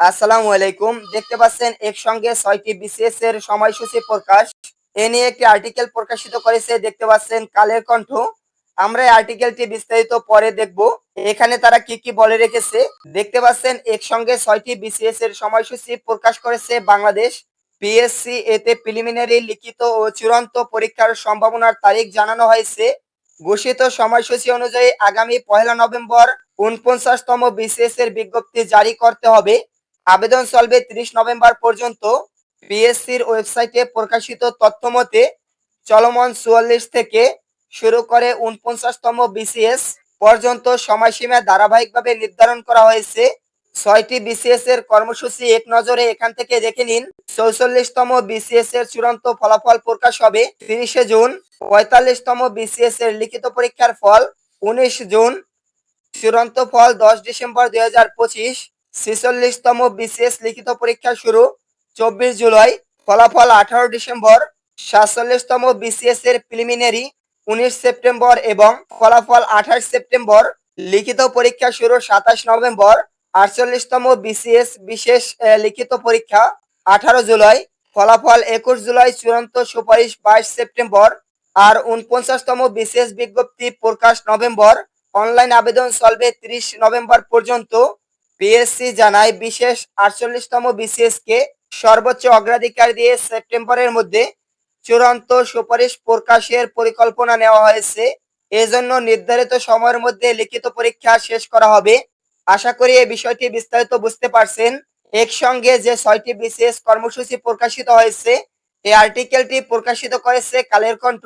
আসসালামু আলাইকুম। দেখতে পাচ্ছেন একসঙ্গে ছয়টি বিসিএস এর সময়সূচি প্রকাশ। এ নিয়ে একটি আর্টিকেল প্রকাশিত করেছে, দেখতে পাচ্ছেন কালের কণ্ঠ। আমরা এই আর্টিকেলটি বিস্তারিত পরে দেখব। এখানে তারা কি কি বলে রেখেছে? দেখতে পাচ্ছেন একসঙ্গে ছয়টি বিসিএস এর সময়সূচি প্রকাশ করেছে বাংলাদেশ। পিএসসি এতে প্রিলিমিনারি লিখিত ও চূড়ান্ত পরীক্ষার সম্ভাবনার তারিখ জানানো হয়েছে। ঘোষিত সময়সূচি অনুযায়ী আগামী পহেলা নভেম্বর উনপঞ্চাশতম বিসিএস এর বিজ্ঞপ্তি জারি করতে হবে। আবেদন চলবে তিরিশ নভেম্বর পর্যন্ত। পিএসসির ওয়েবসাইটে প্রকাশিত তথ্য মতে চলমান চুয়াল্লিশ থেকে শুরু করে উনপঞ্চাশতম বিসিএস পর্যন্ত সময়সীমা ধারাবাহিকভাবে নির্ধারণ করা হয়েছে। ছয়টি বিসিএস এর কর্মসূচি এক নজরে এখান থেকে দেখে নিন। চৌচল্লিশতম বিসিএস এর চূড়ান্ত ফলাফল প্রকাশ হবে তিরিশে জুন। পঁয়তাল্লিশতম বিসিএস এর লিখিত পরীক্ষার ফল উনিশ জুন। চূড়ান্ত ফল দশ ডিসেম্বর দুই ছেচল্লিশতম বিসিএস লিখিত পরীক্ষা শুরু। চব্বিশ জুলাই, ফলাফল আঠারো ডিসেম্বর। সাতচল্লিশতম বিসিএস এর প্রিলিমিনারি উনিশ সেপ্টেম্বর এবং ফলাফল আঠাশ সেপ্টেম্বর। লিখিত পরীক্ষা শুরু সাতাশ নভেম্বর। আটচল্লিশতম বিসিএস বিশেষ লিখিত পরীক্ষা আঠারো জুলাই, ফলাফল একুশ জুলাই চূড়ান্ত সুপারিশ বাইশ সেপ্টেম্বর। আর উনপঞ্চাশতম বিশেষ বিজ্ঞপ্তি প্রকাশ নভেম্বর। অনলাইন আবেদন চলবে ত্রিশ নভেম্বর পর্যন্ত। পিএসসি জানায় বিশেষ আটচল্লিশতম বিসিএস কে সর্বোচ্চ অগ্রাধিকার দিয়ে সেপ্টেম্বরের মধ্যে চূড়ান্ত সুপারিশ প্রকাশের পরিকল্পনা নেওয়া হয়েছে। এজন্য নির্ধারিত সময়ের মধ্যে লিখিত পরীক্ষা শেষ করা হবে। আশা করি এই বিষয়টি বিস্তারিত বুঝতে পারছেন। একসঙ্গে যে ছয়টি বিসিএস কর্মসূচি প্রকাশিত হয়েছে, এই আর্টিকেলটি প্রকাশিত করেছে কালের কণ্ঠ